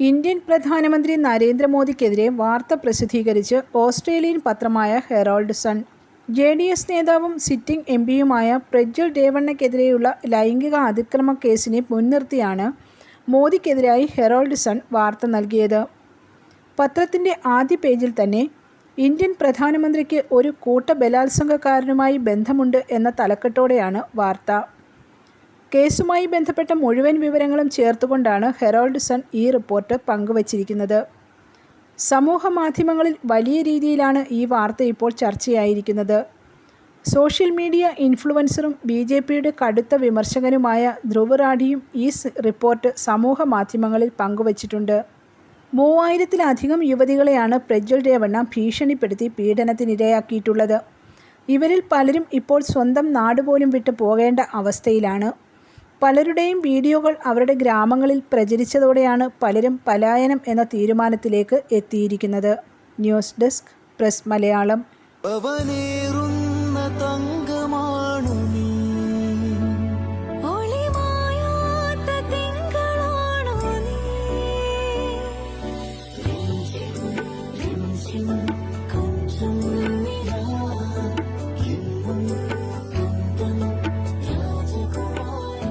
Indian പ്രധാനമന്ത്രി നരേന്ദ്രമോദിക്കെതിരെ വാർത്ത പ്രസിദ്ധീകരിച്ച് Australian പത്രമായ Herald Sun. J. D. S നേതാവും സിറ്റിംഗ് എം പിയുമായ പ്രജ്വൽ രേവണ്ണയ്ക്കെതിരെയുള്ള ലൈംഗിക അതിക്രമ കേസിനെ മുൻനിർത്തിയാണ് മോദിക്കെതിരായി ഹെറാൾഡ് സൺ വാർത്ത നൽകിയത്. പത്രത്തിന്റെ ആദ്യ പേജിൽ തന്നെ ഇന്ത്യൻ പ്രധാനമന്ത്രിക്ക് ഒരു കൂട്ട ബലാത്സംഗക്കാരനുമായി ബന്ധമുണ്ട് എന്ന തലക്കെട്ടോടെയാണ് വാർത്ത. കേസുമായി ബന്ധപ്പെട്ട മുഴുവൻ വിവരങ്ങളും ചേർത്തുകൊണ്ടാണ് ഹെറോൾഡ് സൺ ഈ റിപ്പോർട്ട് പങ്കുവച്ചിരിക്കുന്നത്. സമൂഹ മാധ്യമങ്ങളിൽ വലിയ രീതിയിലാണ് ഈ വാർത്ത ഇപ്പോൾ ചർച്ചയായിരിക്കുന്നത്. സോഷ്യൽ മീഡിയ ഇൻഫ്ലുവൻസറും ബി ജെ പിയുടെ കടുത്ത വിമർശകനുമായ ധ്രുവ് റാഡിയും ഈ റിപ്പോർട്ട് സമൂഹ മാധ്യമങ്ങളിൽ പങ്കുവച്ചിട്ടുണ്ട്. മൂവായിരത്തിലധികം യുവതികളെയാണ് പ്രജ്വൽ രേവണ്ണ ഭീഷണിപ്പെടുത്തി പീഡനത്തിനിരയാക്കിയിട്ടുള്ളത്. ഇവരിൽ പലരും ഇപ്പോൾ സ്വന്തം നാടുപോലും വിട്ടു പോകേണ്ട അവസ്ഥയിലാണ്. പലരുടെയും വീഡിയോകൾ അവരുടെ ഗ്രാമങ്ങളിൽ പ്രചരിച്ചതോടെയാണ് പലരും പലായനം എന്ന തീരുമാനത്തിലേക്ക് എത്തിയിരിക്കുന്നത്. News desk press Malayalam